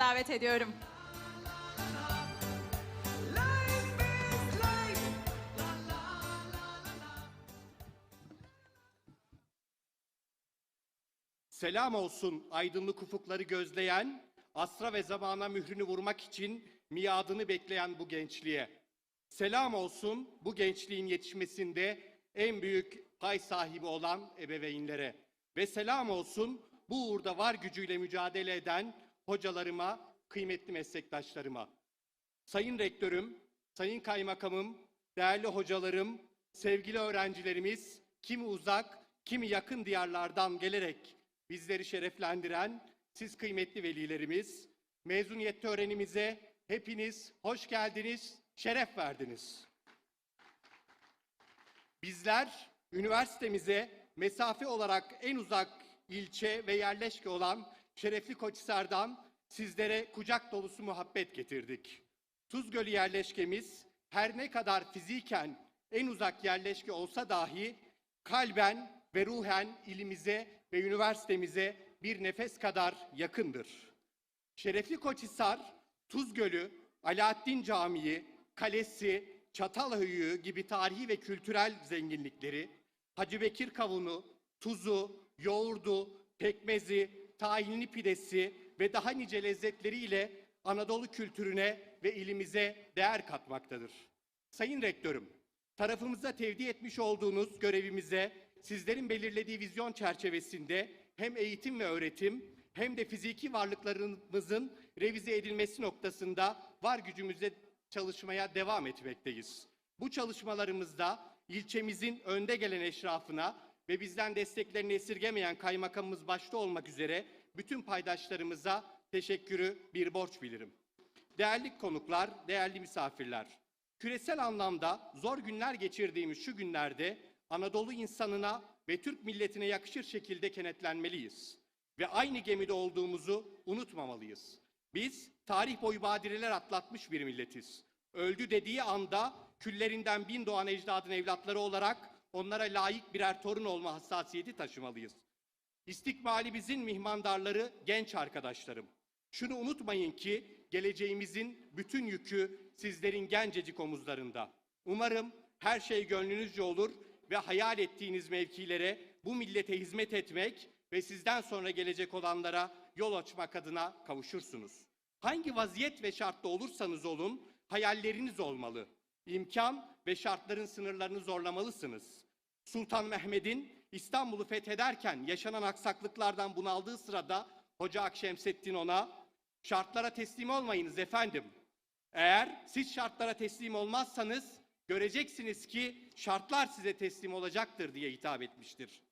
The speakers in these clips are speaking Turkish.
davet ediyorum. Selam olsun aydınlık ufukları gözleyen, asra ve zamana mührünü vurmak için miadını bekleyen bu gençliğe. Selam olsun bu gençliğin yetişmesinde en büyük pay sahibi olan ebeveynlere. Ve selam olsun bu uğurda var gücüyle mücadele eden hocalarıma, kıymetli meslektaşlarıma. Sayın Rektörüm, Sayın Kaymakamım, değerli hocalarım, sevgili öğrencilerimiz, kimi uzak, kimi yakın diyarlardan gelerek bizleri şereflendiren siz kıymetli velilerimiz, mezuniyet törenimize hepiniz hoş geldiniz, şeref verdiniz. Bizler üniversitemize mesafe olarak en uzak ilçe ve yerleşke olan Şerefli Koçhisar'dan sizlere kucak dolusu muhabbet getirdik. Tuzgölü yerleşkemiz her ne kadar fiziken en uzak yerleşke olsa dahi kalben ve ruhen ilimize ve üniversitemize bir nefes kadar yakındır. Şerefli Koçhisar, Tuzgölü, Alaaddin Camii, Kalesi, Çatalhöyü gibi tarihi ve kültürel zenginlikleri, Hacı Bekir kavunu, tuzu, yoğurdu, pekmezi, tahinli pidesi ve daha nice lezzetleriyle Anadolu kültürüne ve ilimize değer katmaktadır. Sayın Rektörüm, tarafımıza tevdi etmiş olduğunuz görevimize sizlerin belirlediği vizyon çerçevesinde hem eğitim ve öğretim hem de fiziki varlıklarımızın revize edilmesi noktasında var gücümüzle çalışmaya devam etmekteyiz. Bu çalışmalarımızda ilçemizin önde gelen eşrafına ve bizden desteklerini esirgemeyen kaymakamımız başta olmak üzere bütün paydaşlarımıza teşekkürü bir borç bilirim. Değerli konuklar, değerli misafirler. Küresel anlamda zor günler geçirdiğimiz şu günlerde Anadolu insanına ve Türk milletine yakışır şekilde kenetlenmeliyiz. Ve aynı gemide olduğumuzu unutmamalıyız. Biz tarih boyu badireler atlatmış bir milletiz. Öldü dediği anda küllerinden bin doğan ecdadın evlatları olarak onlara layık birer torun olma hassasiyeti taşımalıyız. İstikbalimizin mihmandarları genç arkadaşlarım. Şunu unutmayın ki geleceğimizin bütün yükü sizlerin gencecik omuzlarında. Umarım her şey gönlünüzce olur ve hayal ettiğiniz mevkilere bu millete hizmet etmek ve sizden sonra gelecek olanlara yol açmak adına kavuşursunuz. Hangi vaziyet ve şartta olursanız olun hayalleriniz olmalı. İmkan ve şartların sınırlarını zorlamalısınız. Sultan Mehmet'in İstanbul'u fethederken yaşanan aksaklıklardan bunaldığı sırada Hoca Akşemseddin ona şartlara teslim olmayınız efendim. Eğer siz şartlara teslim olmazsanız göreceksiniz ki şartlar size teslim olacaktır diye hitap etmiştir.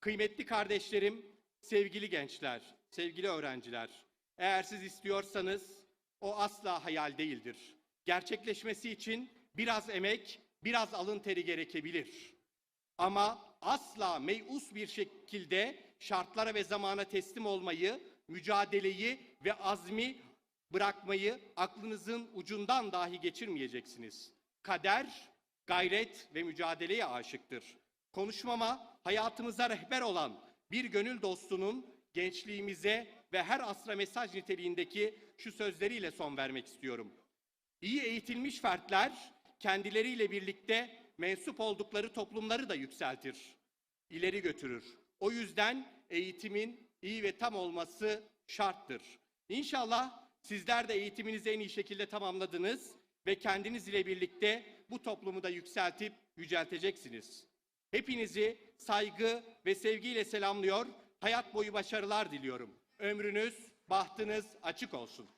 Kıymetli kardeşlerim, sevgili gençler, sevgili öğrenciler, eğer siz istiyorsanız o asla hayal değildir. Gerçekleşmesi için biraz emek, biraz alın teri gerekebilir. Ama asla meyus bir şekilde şartlara ve zamana teslim olmayı, mücadeleyi ve azmi bırakmayı aklınızın ucundan dahi geçirmeyeceksiniz. Kader, gayret ve mücadeleye aşıktır. Konuşmama hayatımıza rehber olan bir gönül dostunun gençliğimize ve her asra mesaj niteliğindeki şu sözleriyle son vermek istiyorum. İyi eğitilmiş fertler kendileriyle birlikte mensup oldukları toplumları da yükseltir, ileri götürür. O yüzden eğitimin iyi ve tam olması şarttır. İnşallah sizler de eğitiminizi en iyi şekilde tamamladınız ve kendiniz ile birlikte bu toplumu da yükseltip yücelteceksiniz. Hepinizi saygı ve sevgiyle selamlıyor, hayat boyu başarılar diliyorum. Ömrünüz, bahtınız açık olsun.